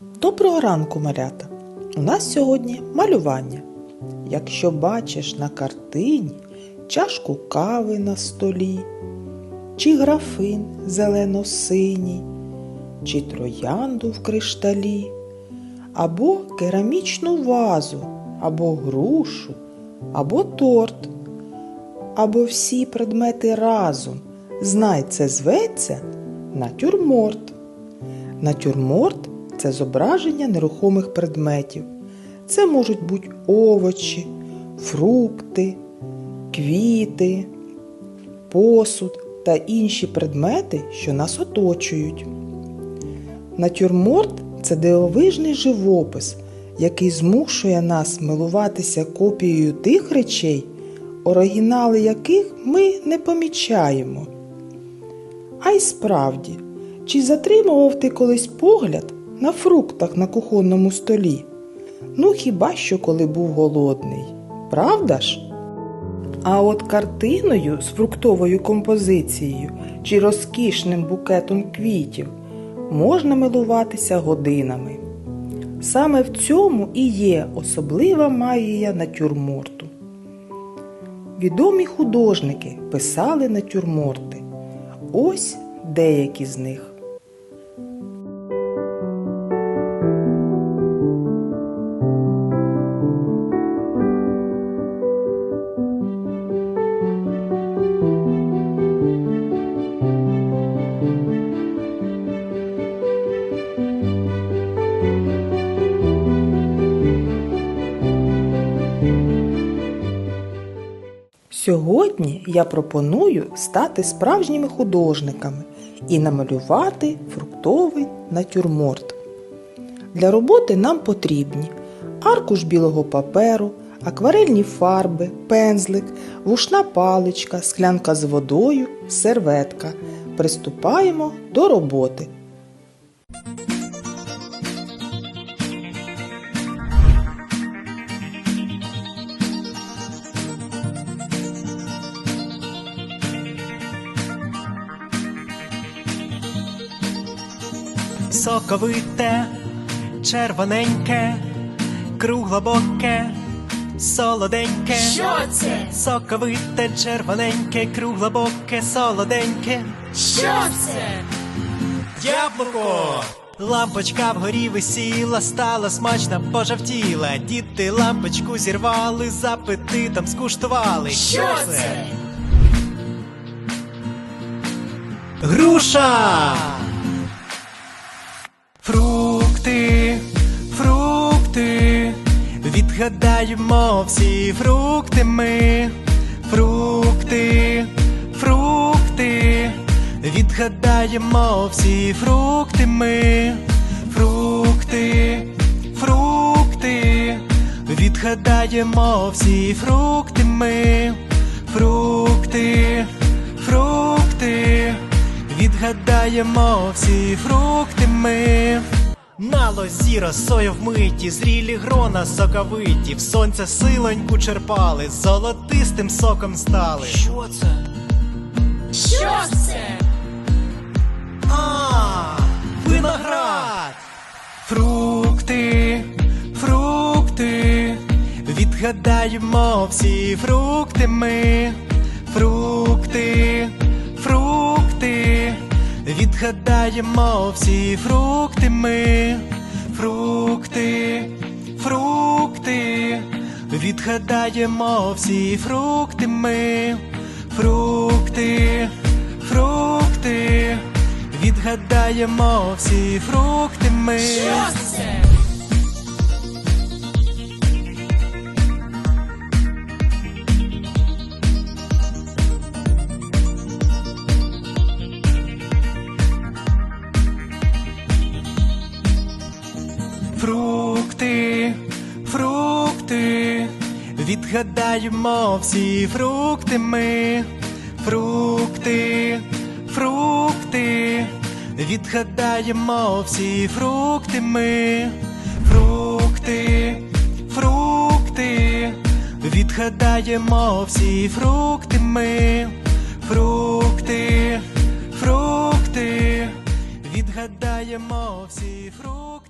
Доброго ранку, малята! У нас сьогодні малювання. Якщо бачиш на картині чашку кави на столі, чи графин зелено-синій, чи троянду в кришталі, або керамічну вазу, або грушу, або торт, або всі предмети разом, знай це зветься натюрморт. Натюрморт це зображення нерухомих предметів. Це можуть бути овочі, фрукти, квіти, посуд та інші предмети, що нас оточують. Натюрморт це дивовижний живопис, який змушує нас милуватися копією тих речей, оригінали яких ми не помічаємо. А й справді, чи затримував ти колись погляд на фруктах на кухонному столі? Ну хіба що коли був голодний, правда ж? А от картиною з фруктовою композицією чи розкішним букетом квітів можна милуватися годинами. Саме в цьому і є особлива магія натюрморту. Відомі художники писали натюрморти. Ось деякі з них. Сьогодні я пропоную стати справжніми художниками і намалювати фруктовий натюрморт. Для роботи нам потрібні аркуш білого паперу, акварельні фарби, пензлик, вушна паличка, склянка з водою, серветка. Приступаємо до роботи. Соковите, червоненьке, круглобоке, солоденьке. Що це? Соковите, червоненьке, круглобоке, солоденьке. Що це? Яблуко! Лампочка вгорі висіла, стала смачна, пожавтіла. Діти лампочку зірвали, з апетитом скуштували. Що це? Груша! Відгадаємо всі фрукти ми. Фрукти, фрукти, відгадаємо всі фрукти ми. Фрукти, фрукти, відгадаємо всі фрукти ми. Фрукти, фрукти, відгадаємо всі фрукти ми. На лозі росою вмиті, зрілі грона соковиті, в сонце силоньку черпали, золотистим соком стали. Що це? Що це? А, виноград. Фрукти, фрукти, відгадаємо всі фрукти ми. Відгадаємо всі фрукти ми. Фрукти, фрукти, відгадаємо всі фрукти ми. Фрукти, фрукти, відгадаємо всі фрукти ми. Фрукти, фрукти, відгадаємо всі фрукти ми. Фрукти, фрукти, відгадаємо всі фрукти ми. Фрукти, фрукти, відгадаємо всі фрукти ми. Фрукти, фрукти, відгадаємо всі фрукти.